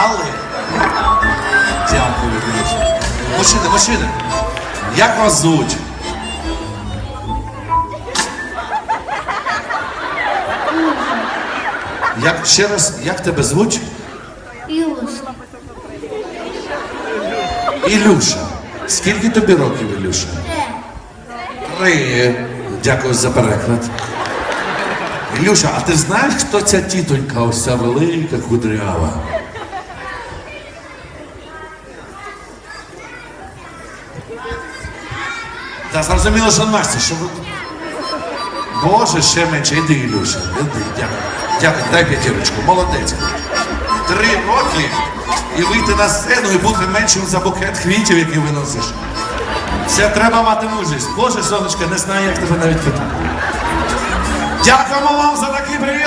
знали? Дякую, Ілюша. Мужчини, мужчини, як вас звуть? Як ще раз, як тебе звуть? Ілюша. Ілюша. Скільки тобі років, Ілюша? Три. Дякую за переклад. Ілюша, а ти знаєш, хто ця тітонька, ось ця велика кудрява? Та зрозуміло, що Настя, що ви. Боже, ще менше, іди, Ілюша. Іди, дякую. Дякую, дай п'ятірочку, молодець. Три роки і вийти на сцену і бути меншим за букет квітів, який виносиш. Це треба мати мужність. Боже, сонечко, не знаю, як тебе навіть питати. Дякуємо вам за такий прийом.